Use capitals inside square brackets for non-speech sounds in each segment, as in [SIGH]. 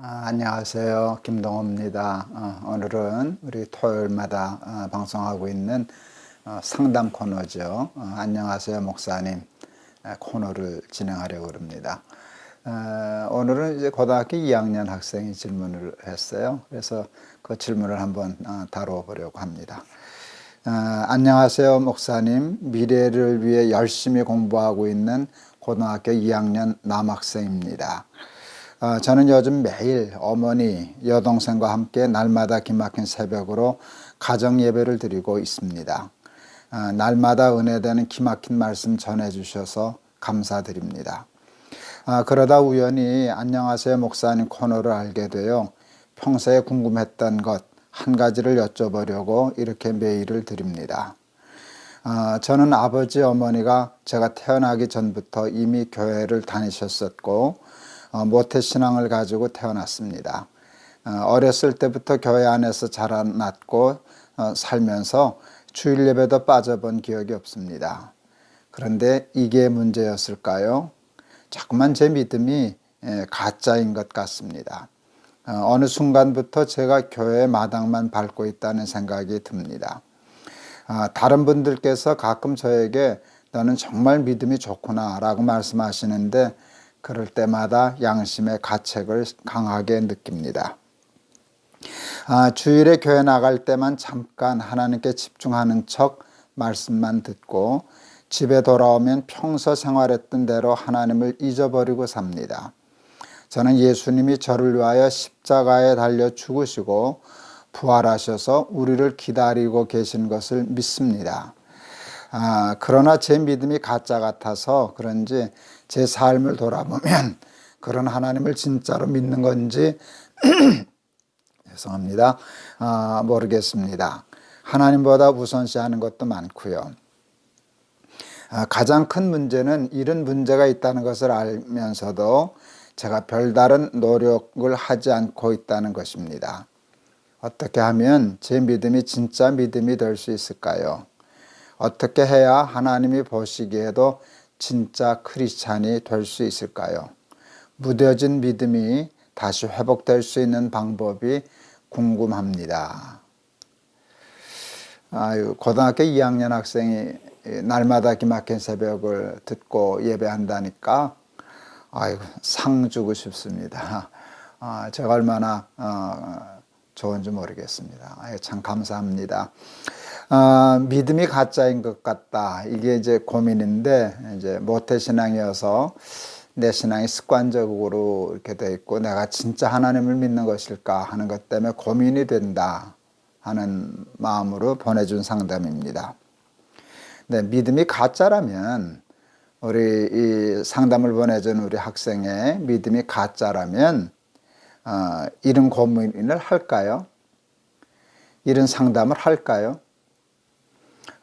아, 안녕하세요. 김동호입니다. 어, 오늘은 우리 토요일마다 어, 방송하고 있는 어, 상담 코너죠. 어, 안녕하세요, 목사님. 에, 코너를 진행하려고 합니다. 어, 오늘은 이제 고등학교 2학년 학생이 질문을 했어요. 그래서 그 질문을 한번 어, 다뤄보려고 합니다. 어, 안녕하세요, 목사님. 미래를 위해 열심히 공부하고 있는 고등학교 2학년 남학생입니다. 어, 저는 요즘 매일 어머니, 여동생과 함께 날마다 기막힌 새벽으로 가정 예배를 드리고 있습니다. 어, 날마다 은혜되는 기막힌 말씀 전해주셔서 감사드립니다. 아, 그러다 우연히 안녕하세요 목사님 코너를 알게 되어 평소에 궁금했던 것 한 가지를 여쭤보려고 이렇게 메일을 드립니다. 아, 저는 아버지 어머니가 제가 태어나기 전부터 이미 교회를 다니셨었고 어, 모태 신앙을 가지고 태어났습니다. 어, 어렸을 때부터 교회 안에서 자라났고 어, 살면서 주일 예배도 빠져본 기억이 없습니다. 그런데 이게 문제였을까요? 자꾸만 제 믿음이 예, 가짜인 것 같습니다. 어, 어느 순간부터 제가 교회 마당만 밟고 있다는 생각이 듭니다. 아, 다른 분들께서 가끔 저에게 너는 정말 믿음이 좋구나 라고 말씀하시는데 그럴 때마다 양심의 가책을 강하게 느낍니다. 아, 주일에 교회 나갈 때만 잠깐 하나님께 집중하는 척 말씀만 듣고 집에 돌아오면 평소 생활했던 대로 하나님을 잊어버리고 삽니다. 저는 예수님이 저를 위하여 십자가에 달려 죽으시고 부활하셔서 우리를 기다리고 계신 것을 믿습니다. 아, 그러나 제 믿음이 가짜 같아서 그런지 제 삶을 돌아보면 [CLEARS THROAT] 그런 하나님을 진짜로 믿는 건지 [CLEARS THROAT] 죄송합니다. 아, 모르겠습니다. 하나님보다 우선시하는 것도 많고요. 아, 가장 큰 문제는 이런 문제가 있다는 것을 알면서도 제가 별다른 노력을 하지 않고 있다는 것입니다. 어떻게 하면 제 믿음이 진짜 믿음이 될 수 있을까요? 어떻게 해야 하나님이 보시기에도 진짜 크리스찬이 될 수 있을까요? 무뎌진 믿음이 다시 회복될 수 있는 방법이 궁금합니다. 아유, 고등학교 2학년 학생이 날마다 기막힌 새벽을 듣고 예배한다니까 아이고 상 주고 싶습니다. 아, 제가 얼마나 어, 좋은지 모르겠습니다. 아유, 참 감사합니다. 아, 믿음이 가짜인 것 같다. 이게 이제 고민인데 이제 모태 신앙이어서 내 신앙이 습관적으로 이렇게 돼 있고 내가 진짜 하나님을 믿는 것일까 하는 것 때문에 고민이 된다 하는 마음으로 보내준 상담입니다. 네, 믿음이 가짜라면 우리 이 상담을 보내준 우리 학생의 믿음이 가짜라면 어, 이런 고민을 할까요? 이런 상담을 할까요?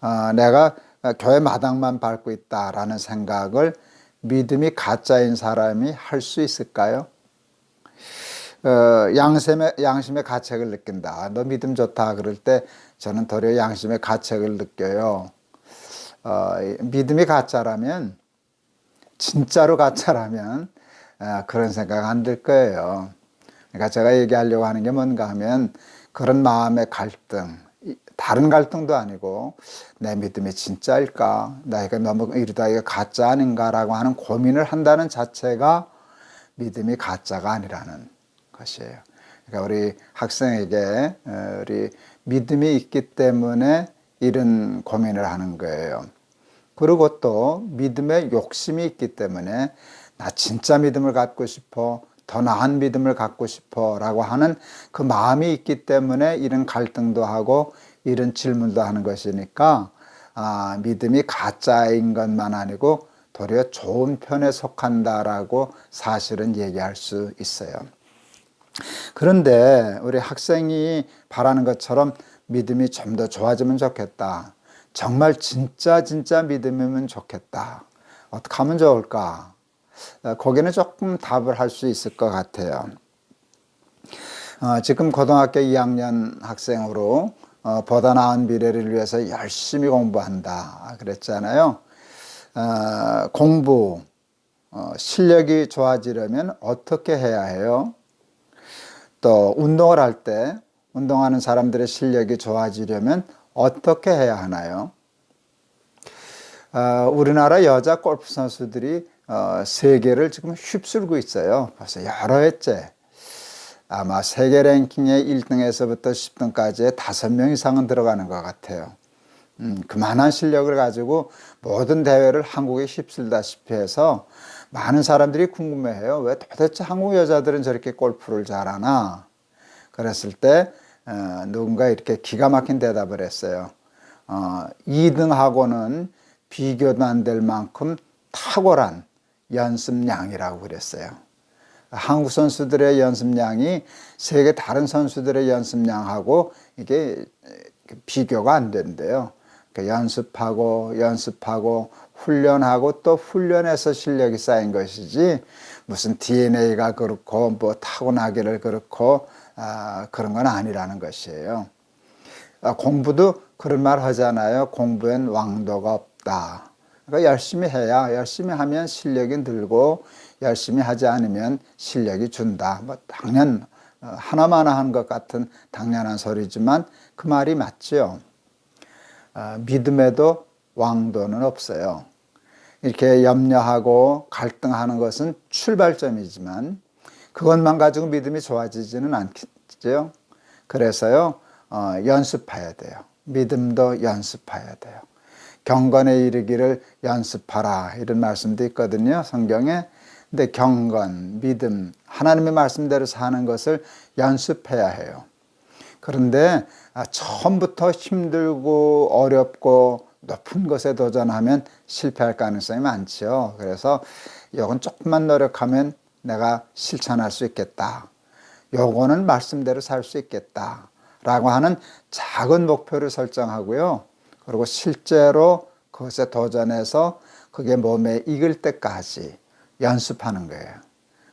어, 내가 교회 마당만 밟고 있다라는 생각을 믿음이 가짜인 사람이 할 수 있을까요? 어, 양심의, 양심의 가책을 느낀다. 너 믿음 좋다. 그럴 때 저는 도리어 양심의 가책을 느껴요. 어, 믿음이 가짜라면, 진짜로 가짜라면, 어, 그런 생각 안 들 거예요. 그러니까 제가 얘기하려고 하는 게 뭔가 하면 그런 마음의 갈등, 다른 갈등도 아니고 내 믿음이 진짜일까? 나이가 너무 이러다 이게 가짜 아닌가라고 하는 고민을 한다는 자체가 믿음이 가짜가 아니라는 것이에요. 그러니까 우리 학생에게 어, 우리 믿음이 있기 때문에 이런 고민을 하는 거예요. 그리고 또 믿음의 욕심이 있기 때문에 나 진짜 믿음을 갖고 싶어 더 나은 믿음을 갖고 싶어 라고 하는 그 마음이 있기 때문에 이런 갈등도 하고 이런 질문도 하는 것이니까 아, 믿음이 가짜인 것만 아니고 도리어 좋은 편에 속한다라고 사실은 얘기할 수 있어요. 그런데 우리 학생이 바라는 것처럼 믿음이 좀 더 좋아지면 좋겠다. 정말 진짜 진짜 믿음이면 좋겠다. 어떻게 하면 좋을까? 거기는 조금 답을 할 수 있을 것 같아요. 어, 지금 고등학교 2학년 학생으로 어, 보다 나은 미래를 위해서 열심히 공부한다 그랬잖아요. 어, 공부 어, 실력이 좋아지려면 어떻게 해야 해요? 또 운동을 할 때 운동하는 사람들의 실력이 좋아지려면 어떻게 해야 하나요? 어, 우리나라 여자 골프 선수들이 어, 세계를 지금 휩쓸고 있어요. 벌써 여러 해째. 아마 세계 랭킹의 1등에서부터 10등까지의 5명 이상은 들어가는 것 같아요. 음, 그만한 실력을 가지고 모든 대회를 한국에 휩쓸다시피 해서 많은 사람들이 궁금해해요. 왜 도대체 한국 여자들은 저렇게 골프를 잘하나? 그랬을 때 어, 누군가 이렇게 기가 막힌 대답을 했어요. 어, 2등하고는 비교도 안 될 만큼 탁월한 연습량이라고 그랬어요. 한국 선수들의 연습량이 세계 다른 선수들의 연습량하고 이게 비교가 안 된대요. 그러니까 연습하고 연습하고 훈련하고 또 훈련해서 실력이 쌓인 것이지 무슨 DNA가 그렇고 뭐 타고나기를 그렇고 아, 그런 건 아니라는 것이에요. 아, 공부도 그런 말 하잖아요. 공부엔 왕도가 없다. 그러니까 열심히 해야 열심히 하면 실력이 늘고 열심히 하지 않으면 실력이 준다. 뭐 당연 어, 하나만 한것 같은 당연한 소리지만 그 말이 맞죠. 어, 믿음에도 왕도는 없어요. 이렇게 염려하고 갈등하는 것은 출발점이지만 그것만 가지고 믿음이 좋아지지는 않겠죠. 그래서요, 어, 연습해야 돼요. 믿음도 연습해야 돼요. 경건에 이르기를 연습하라. 이런 말씀도 있거든요. 성경에. 근데 경건, 믿음, 하나님의 말씀대로 사는 것을 연습해야 해요. 그런데 아, 처음부터 힘들고 어렵고 높은 것에 도전하면 실패할 가능성이 많죠. 그래서 이건 조금만 노력하면 내가 실천할 수 있겠다. 요거는 말씀대로 살 수 있겠다. 라고 하는 작은 목표를 설정하고요. 그리고 실제로 그것에 도전해서 그게 몸에 익을 때까지 연습하는 거예요.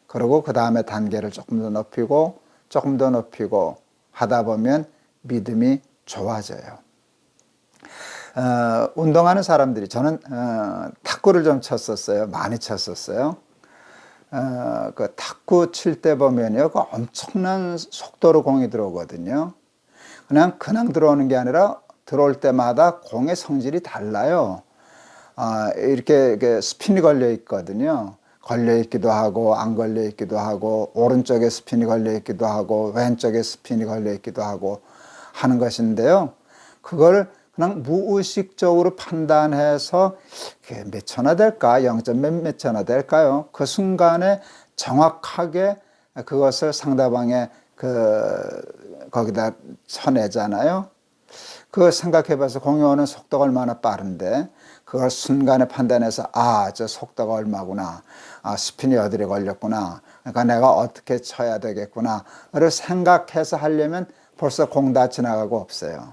그리고 그 다음에 단계를 조금 더 높이고 조금 더 높이고 하다 보면 믿음이 좋아져요. 어, 운동하는 사람들이 저는 어, 탁구를 좀 쳤었어요. 많이 쳤었어요. 어, 그 탁구 칠 때 보면요, 그 엄청난 속도로 공이 들어오거든요. 그냥 그냥 들어오는 게 아니라 들어올 때마다 공의 성질이 달라요. 아, 이렇게, 스핀이 걸려 있거든요. 걸려 있기도 하고 안 걸려 있기도 하고 오른쪽에 스핀이 걸려 있기도 하고 왼쪽에 스핀이 걸려 있기도 하고 하는 것인데요. 그걸 그냥 무의식적으로 판단해서 몇 초나 될까? 0. 몇 초나 될까요? 그 순간에 정확하게 그것을 상대방의 그 거기다 쳐내잖아요. 그걸 생각해 봐서 공유하는 속도가 얼마나 빠른데 그걸 순간에 판단해서 아, 저 속도가 얼마구나. 아, 스핀이 어디에 걸렸구나. 그러니까 내가 어떻게 쳐야 되겠구나.를 생각해서 하려면 벌써 공 다 지나가고 없어요.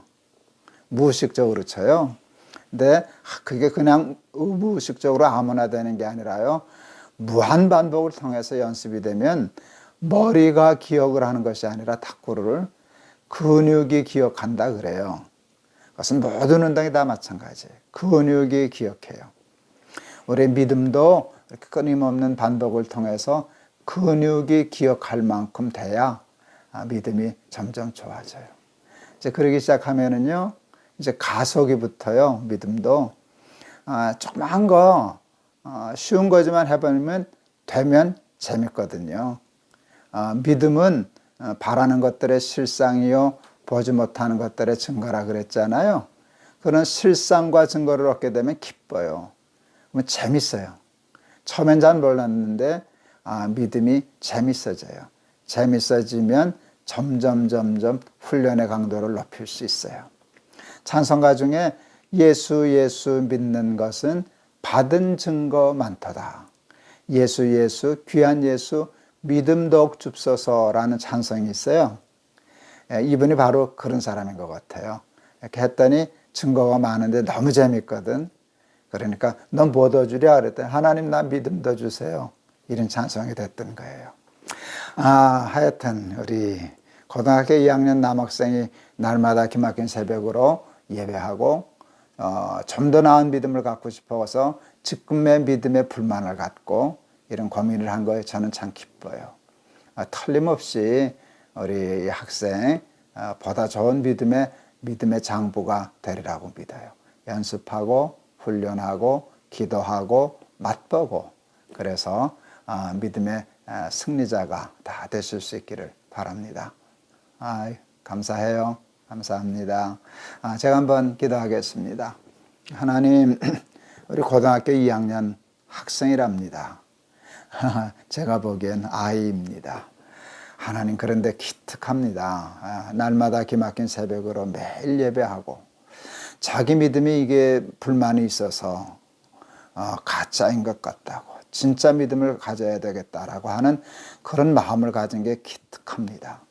무의식적으로 쳐요. 근데 그게 그냥 무의식적으로 아무나 되는 게 아니라요. 무한 반복을 통해서 연습이 되면 머리가 기억을 하는 것이 아니라 탁구를 근육이 기억한다 그래요. 그것은 모든 운동이 다 마찬가지예요. 근육이 기억해요. 우리 믿음도 이렇게 끊임없는 반복을 통해서 근육이 기억할 만큼 돼야 믿음이 점점 좋아져요. 이제 그러기 시작하면은요, 이제 가속이 붙어요. 믿음도 아, 조그만 거 아, 쉬운 거지만 해보면 되면 재밌거든요. 아, 믿음은 어, 바라는 것들의 실상이요 보지 못하는 것들의 증거라 그랬잖아요. 그런 실상과 증거를 얻게 되면 기뻐요. 그러면 재밌어요. 처음엔 잘 몰랐는데 아, 믿음이 재밌어져요. 재밌어지면 점점 점점 훈련의 강도를 높일 수 있어요. 찬송가 중에 예수 예수 믿는 것은 받은 증거 많도다. 예수 예수 귀한 예수 믿음 더욱 줍소서라는 찬송이 있어요. 예, 이분이 바로 그런 사람인 것 같아요. 이렇게 했더니 증거가 많은데 너무 재밌거든. 그러니까 넌 뭐 더 주랴 그랬더니 하나님 나 믿음 더 주세요. 이런 찬송이 됐던 거예요. 아 하여튼 우리 고등학교 2학년 남학생이 날마다 기막힌 새벽으로 예배하고 어, 좀 더 나은 믿음을 갖고 싶어서 지금의 믿음에 불만을 갖고 이런 고민을 한 거에 저는 참 기뻐요. 아, 틀림없이 우리 이 학생 어, 보다 좋은 믿음의 믿음의 장부가 되리라고 믿어요. 연습하고 훈련하고 기도하고 맛보고 그래서 아, 믿음의 아, 승리자가 다 되실 수 있기를 바랍니다. 아, 감사해요. 감사합니다. 아, 제가 한번 기도하겠습니다. 하나님, [CLEARS THROAT] 우리 고등학교 2학년 학생이랍니다. [LAUGHS] 제가 보기엔 아이입니다. 하나님 그런데 기특합니다. 아, 날마다 기막힌 새벽으로 매일 예배하고 자기 믿음이 이게 불만이 있어서 어, 가짜인 것 같다고 진짜 믿음을 가져야 되겠다라고 하는 그런 마음을 가진 게 기특합니다.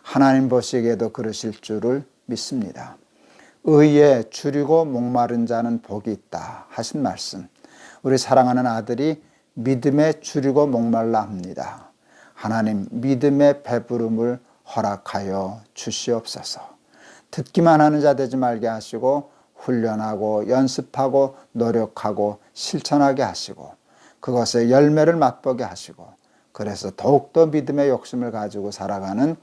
하나님 보시기에도 그러실 줄을 믿습니다. 의에 줄이고 목마른 자는 복이 있다 하신 말씀. 우리 사랑하는 아들이 믿음에 줄이고 목말라 합니다. 하나님 믿음의 배부름을 허락하여 주시옵소서. 듣기만 하는 자 되지 말게 하시고 훈련하고 연습하고 노력하고 실천하게 하시고 그것의 열매를 맛보게 하시고 그래서 더욱더 믿음의 욕심을 가지고 살아가는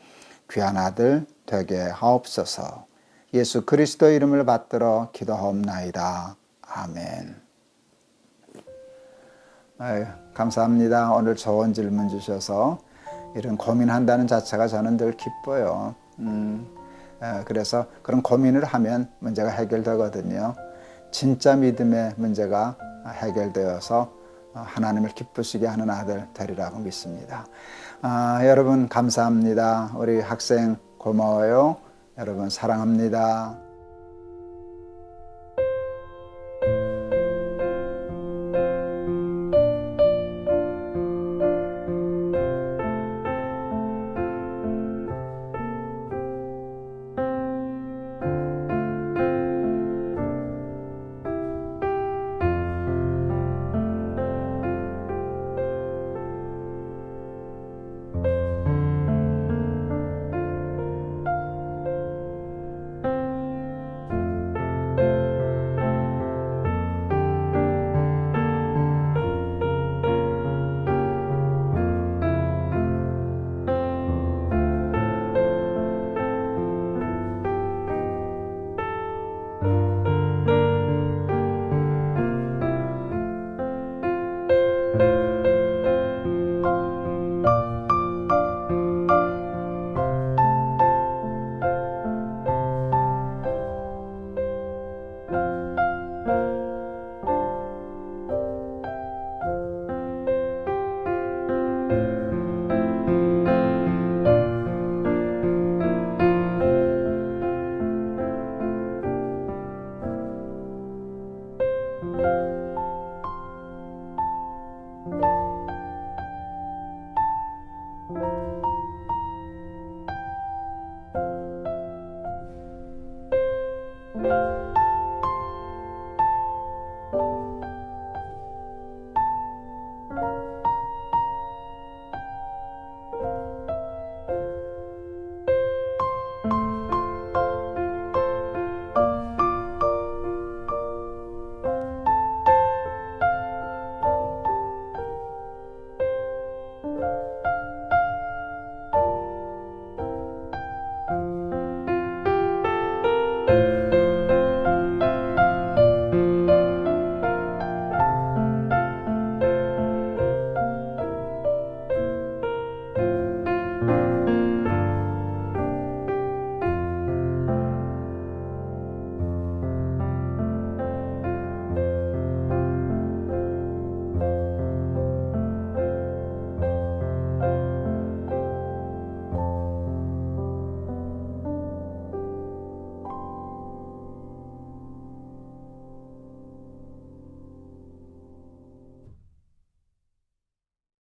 귀한 아들 되게 하옵소서. 예수 그리스도 이름을 받들어 기도하옵나이다. 아멘. 아유, 감사합니다. 오늘 좋은 질문 주셔서 이런 고민한다는 자체가 저는 늘 기뻐요. 음, 에, 그래서 그런 고민을 하면 문제가 해결되거든요. 진짜 믿음의 문제가 해결되어서 하나님을 기쁘시게 하는 아들 되리라고 믿습니다. 아, 여러분 감사합니다. 우리 학생 고마워요. 여러분 사랑합니다.